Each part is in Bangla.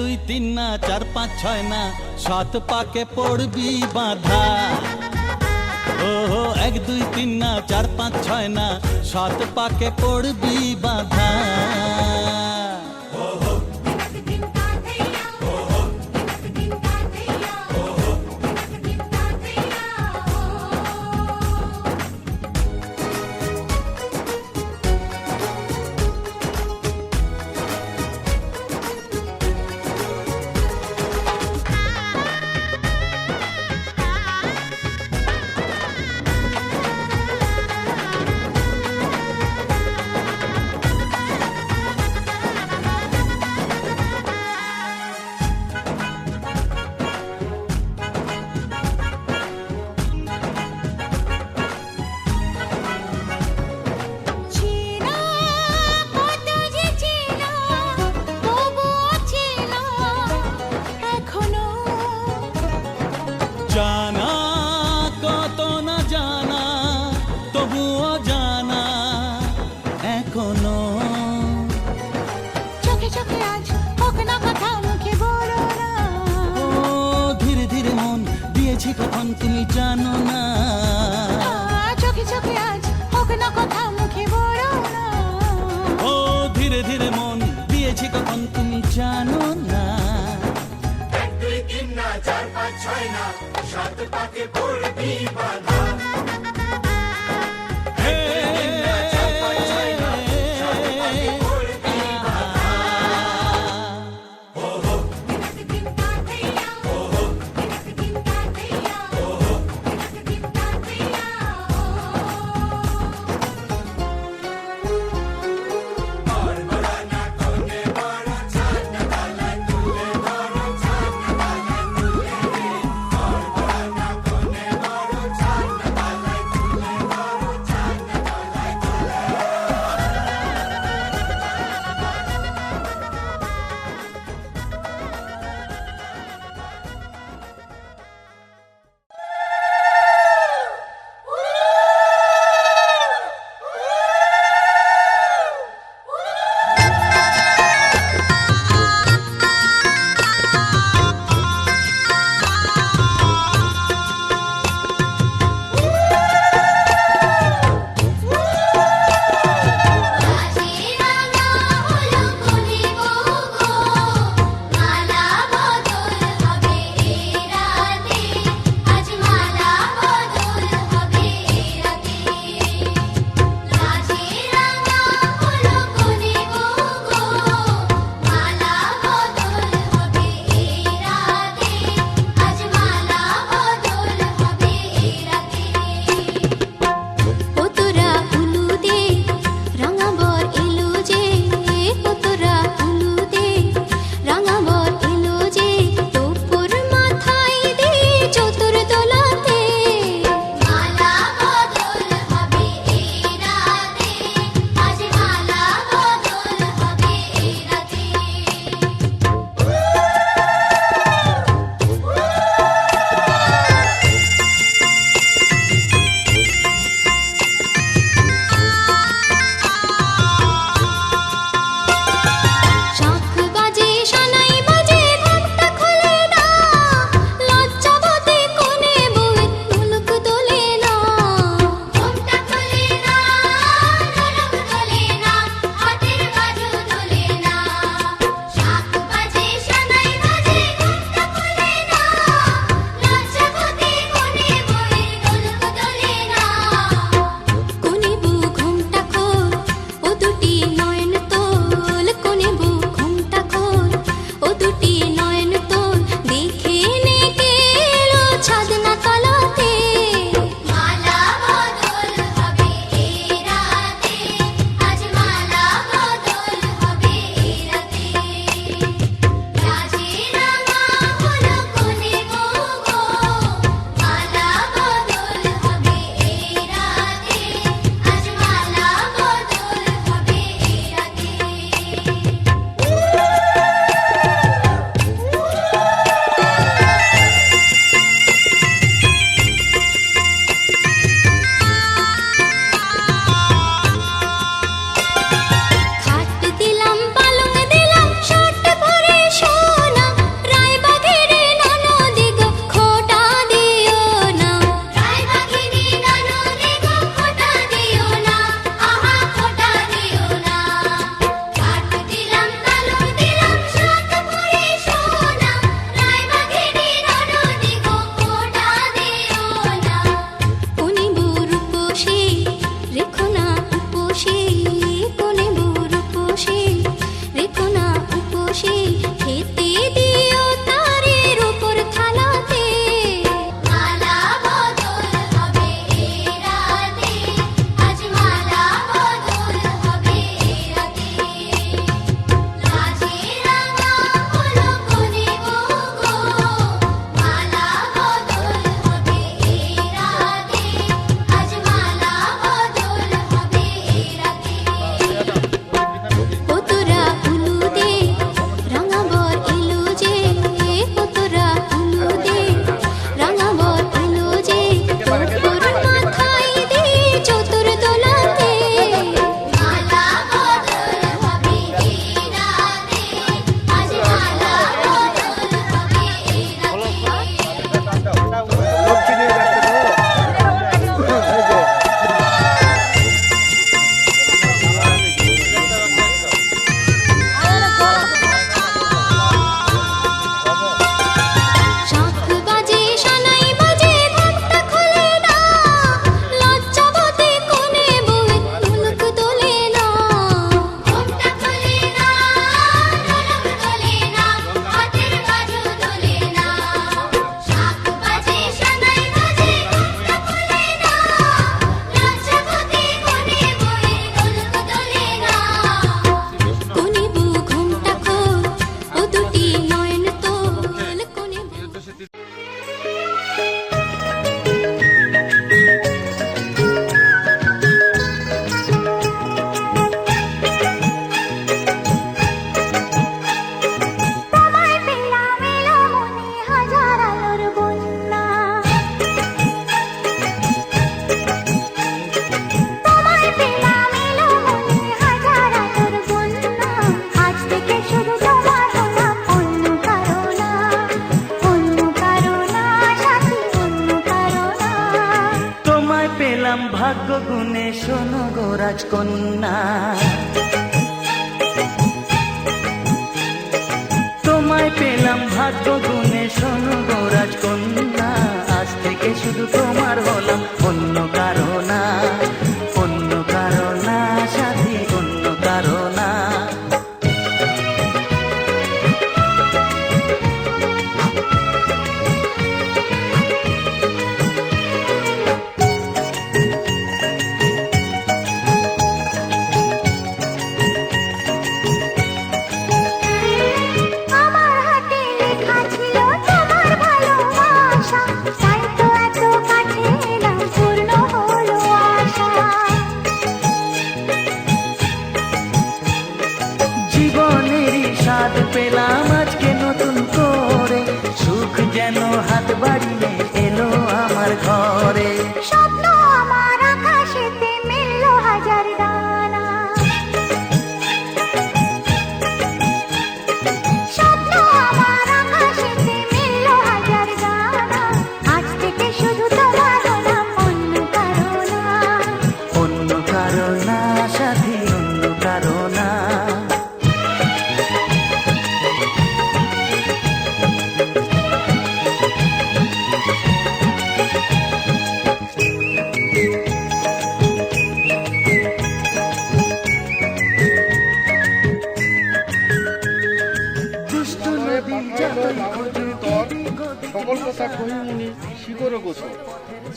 দুই, তিন না, চার, পাঁচ, ছয় না, সাত পাকে পড়বি বাধা। ও এক, দুই, তিন না, চার, পাঁচ, ছয় না, সাত পাকে পড়বি বাধা। তুমি জানো না। চোখে চোখে আজ হোক না কথা মুখে বড় না। ও ধীরে ধীরে মন দিয়েছি কখন তুমি জানো না। এক দুই তিন না চার পাঁচ ছয় না সাত পাকে পড়বি বাধা। con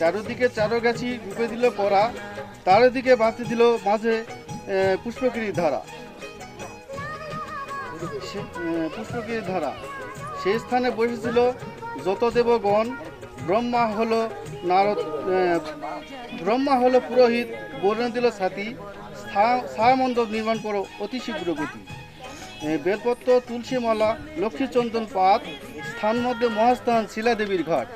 চারদিকে চারগাছি রূপে দিল পরা চারিদিকে বাতি দিল মাঝে আহ, পুষ্পগিরির ধারা। পুষ্পগিরির ধারা। সেই স্থানে বসেছিল যত দেবগণ ব্রহ্মা হলো নারদ ব্রহ্মা হলো পুরোহিত বর্ণ দিল সাথী ছায়া মণ্ডপ নির্মাণ করো অতি শীঘ্র গতি। বেলপত্র তুলসী মালা লক্ষ্মীচন্দন পাত স্থান মধ্যে মহাস্থান শিলাদেবীর ঘাট।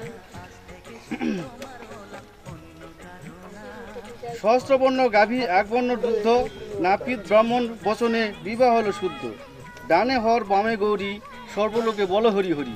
সহস্রবর্ণ গাভী একবর্ণ দুগ্ধ নাপিত ব্রাহ্মণ বচনে বিবাহ হলো শুদ্ধ ডানে হর বামে গৌরী সর্বলোকে বল হরি হরি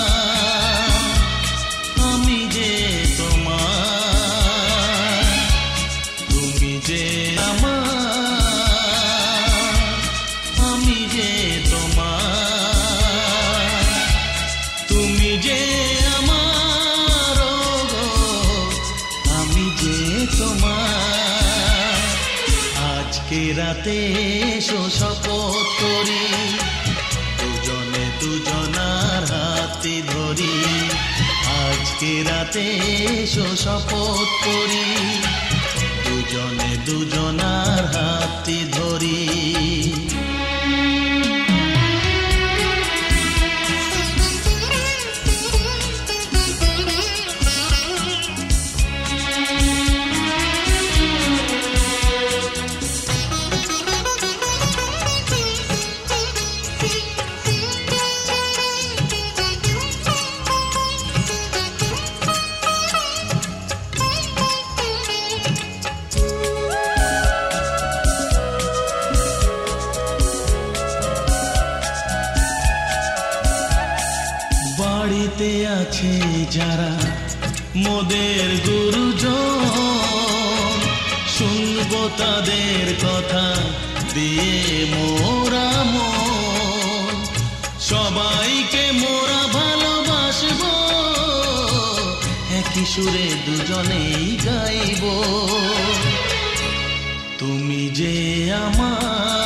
আজকে রাতে এসো শপথ করি। দুজনে দুজনার হাতে ধরি। আজকে রাতে এসো শপথ করি। দুজনে দুজনার মোদের গুরুজন, শুনব তাদের কথা, দিয়ে মোরা মন। সবাইকে মোরা ভালোবাসবো, একই সুরে দুজনেই গাইব। তুমি যে আমার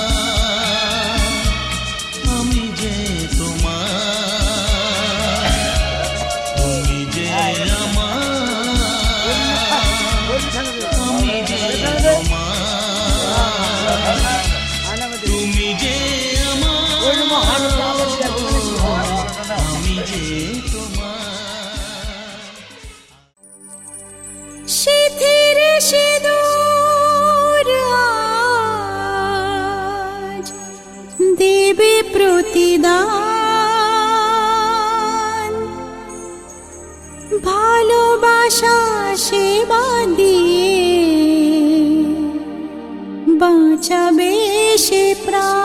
ভালোবাসা বাঁধিয়ে বাঁচাবে সে প্রাণ।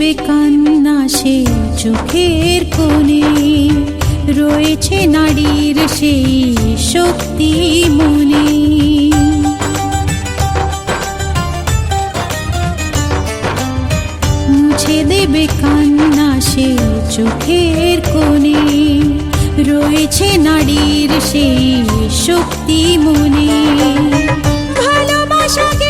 দেবে কান্না সে চোখের কোণে। রয়েছে নারীর সেই শক্তি মনে। মুছে দেবে কান্না সে চোখের কোণে। রয়েছে নারীর সেই শক্তি মনে। ভালোবাসাকে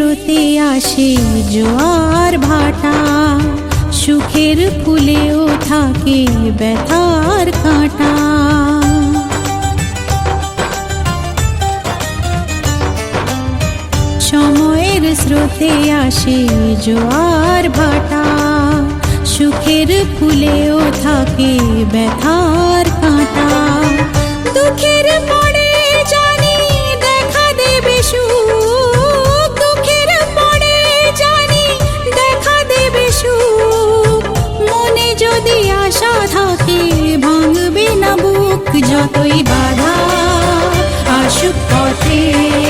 স্রোতে আসে জোয়ার ভাটা। সুখের ফুলেও থাকে ব্যথার কাঁটা। সময়ের স্রোতে আসে জোয়ার ভাটা। সুখের ফুলেও থাকে ব্যথার কাঁটা। দুঃখের যদি আশা থাকে ভাঙবে না বুক যতই বাধা আসুক পথে।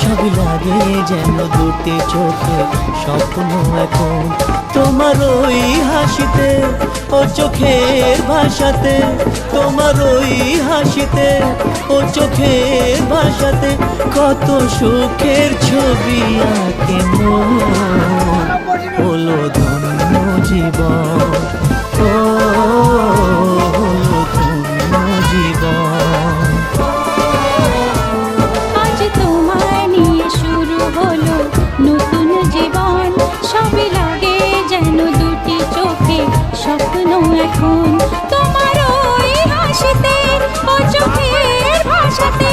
সবই লাগে যেন দুটি চোখে স্বপ্ন এখন। তোমার ওই হাসিতে, ও চোখের ভাষাতে, তোমার ওই হাসিতে, ও চোখের ভাষাতে কত সুখের ছবি আঁকে হলো ধন্য জীবন। ও স্বপ্ন এখন। তোমার ওই হাসিতে ও চোখের ভাষাতে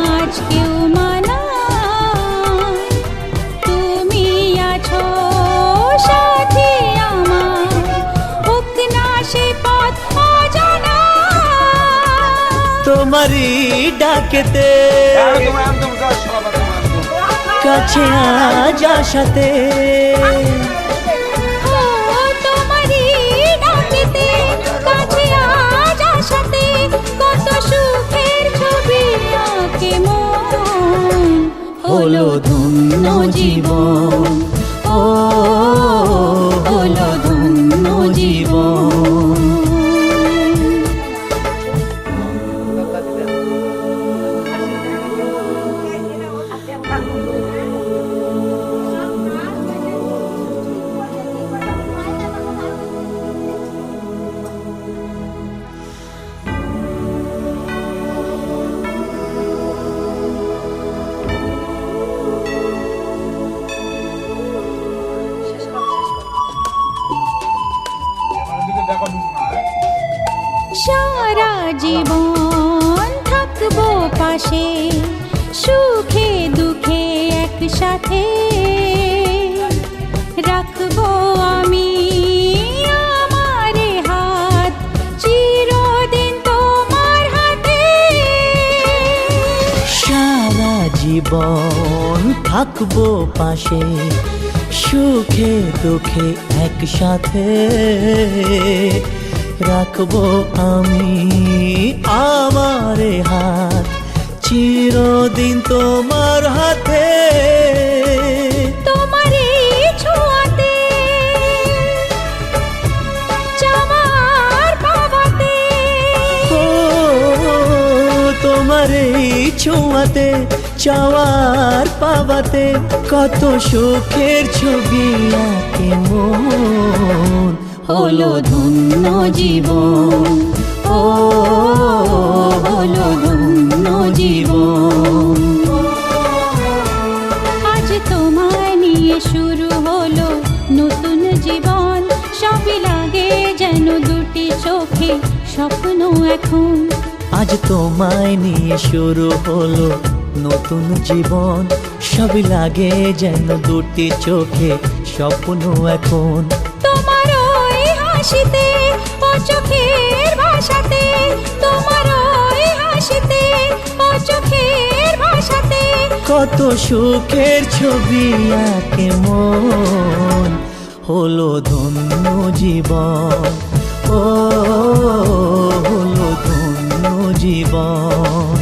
তোমারই ডাকেতে। কাছে আজ আসাতে। ও তোমারই ডাকেতে কাছে আজ আসাতে হলো ধন্য জীবন। জীবন থাকব পাশে সুখে দুঃখে একসাথে। রাখব আমি আমার হাত চিরদিন তোমার হাতে। তোমার এই ছোঁয়াতে চাওয়ার পাওয়াতে কত সুখের ছবি আঁকে মন। হলো ধন্য জীবন। ও হলো ধন্য জীবন। আজ তোমায় নিয়ে শুরু হলো নতুন জীবন। সবই লাগে যেন দুটি চোখে স্বপ্ন এখন। আজ তোমায় নিয়ে শুরু হলো নতুন জীবন সবই লাগে যেন দুটি চোখে স্বপ্ন এখন। তোমার ওই হাসিতে ও চোখের ভাষাতে তোমার ওই হাসিতে ও কত সুখের ছবি আঁকে মন হলো ধন্য জীবন। ও হলো ধন্য জীবন।